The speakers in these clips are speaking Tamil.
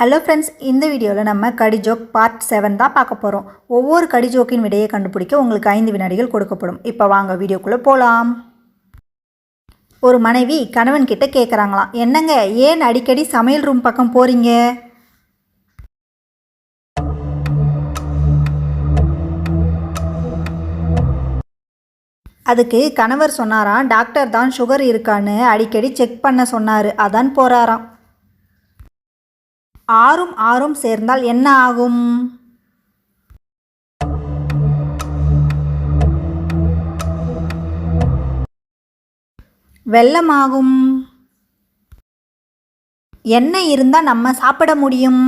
ஹலோ ஃப்ரெண்ட்ஸ் இந்த வீடியோவில் நம்ம கடி ஜோக் பார்ட் செவன் தான் பார்க்க போகிறோம் ஒவ்வொரு கடி ஜோக்கின் விடையை கண்டுபிடிக்க உங்களுக்கு ஐந்து வினாடிகள் கொடுக்கப்படும். இப்போ வாங்க வீடியோக்குள்ளே போகலாம் ஒரு மனைவி கணவன் கிட்ட கேட்குறாங்களாம் என்னங்க ஏன் அடிக்கடி சமையல் ரூம் பக்கம் போகிறீங்க அதுக்கு கணவர் சொன்னாராம் டாக்டர் தான் சுகர் இருக்கான்னு அடிக்கடி செக் பண்ண சொன்னார் அதான் போகிறாராம் ஆறும் ஆறும் சேர்ந்தால் என்ன ஆகும்? வெள்ளமாகும். எண்ணெய் இருந்தால் நம்ம சாப்பிட முடியும்.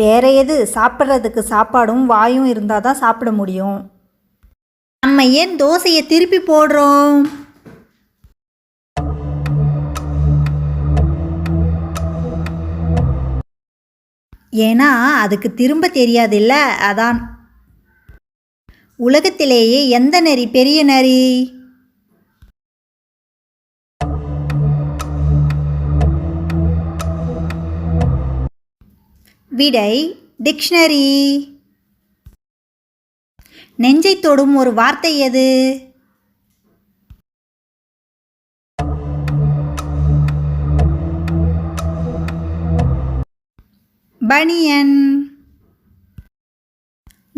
வேற எது? சாப்பிட்றதுக்கு சாப்பாடும் வாயும் இருந்தால் தான் சாப்பிட முடியும். நம்ம ஏன் தோசையை திருப்பி போடுறோம்? ஏன்னா அதுக்கு திரும்ப தெரியாதில்ல? அதான். உலகத்திலேயே எந்த நரி பெரிய நரி? விடை டிக்ஷனரி. நெஞ்சை தொடும் ஒரு வார்த்தை எது? பனியன்.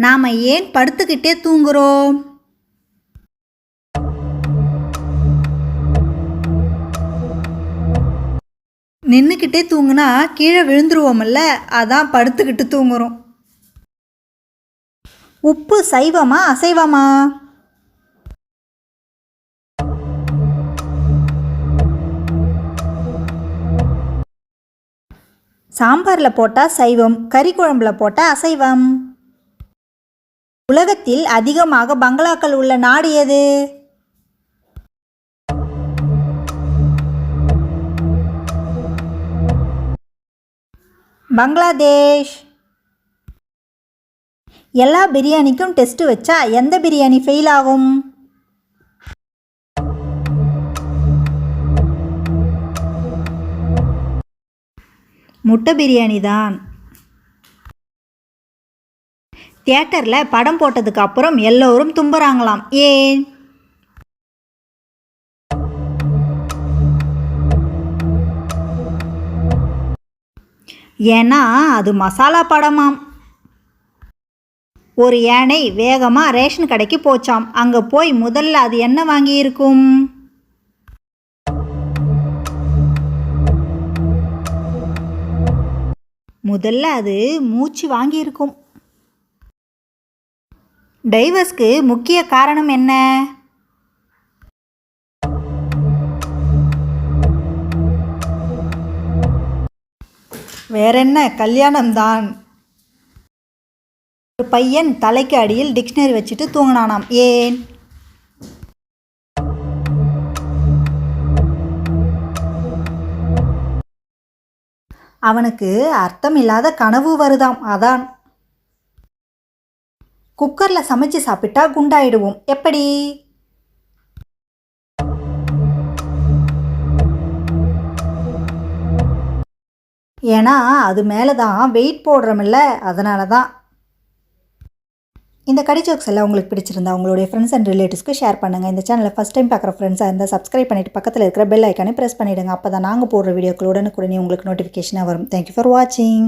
நாம ஏன் படுத்துக்கிட்டே தூங்குறோம்? நின்றுக்கிட்டே தூங்குனா கீழே விழுந்துருவோம்ல அதான் படுத்துக்கிட்டு தூங்குறோம். உப்பு சைவமா அசைவமா? சாம்பாரில் போட்டால் சைவம் கறி குழம்புல போட்டால் அசைவம். உலகத்தில் அதிகமாக பங்களாக்கள் உள்ள நாடு எது? பங்களாதேஷ். எல்லா பிரியாணிக்கும் டெஸ்ட் வச்சா எந்த பிரியாணி ஃபெயில் ஆகும்? முட்டை பிரியாணி தான். தியேட்டரில் படம் போட்டதுக்கு அப்புறம் எல்லோரும் தும்புறாங்களாம். ஏன்? ஏன்னா அது மசாலா படமாம். ஒரு யானை வேகமாக ரேஷன் கடைக்கு போச்சாம். அங்கே போய் முதல்ல அது என்ன வாங்கியிருக்கும்? முதல்ல அது மூச்சு வாங்கியிருக்கும். டைவர்ஸ்க்கு முக்கிய காரணம் என்ன? வேறென்ன? கல்யாணம்தான். ஒரு பையன் தலைக்கு அடியில் டிக்ஷனரி வச்சுட்டு தூங்கினானாம். ஏன்? அவனுக்கு அர்த்தம் இல்லாத கனவு வருதாம். அதான். குக்கரில் சமைச்சு சாப்பிட்டா குண்டாயிடுவோம். எப்படி? ஏன்னா அது மேலே தான் வெயிட் போடுறோமில்ல அதனால தான் இந்த கடி ஜோக்ஸ் எல்லாம் உங்களுக்கு பிடிச்சிருந்தா உங்களுடைய ஃப்ரெண்ட்ஸ் அண்ட் ரிலேட்டிவ்ஸ்க்கு ஷேர் பண்ணுங்கள் இந்த சேனலை ஃபஸ்ட் டைம் பார்க்குற ஃப்ரெண்ட்ஸாக இருந்தால் சப்ஸ்கிரைப் பண்ணிவிட்டு பக்கத்தில் இருக்கிற பெல் ஐக்கானே ப்ரெஸ் பண்ணிவிடுங்க அப்போ தான் நாங்கள் போடுற வீடியோக்கள் உடனுக்குடனே உங்களுக்கு நோட்டிஃபிகேஷனாக வரும். தேங்க்யூ ஃபார் வாட்சிங்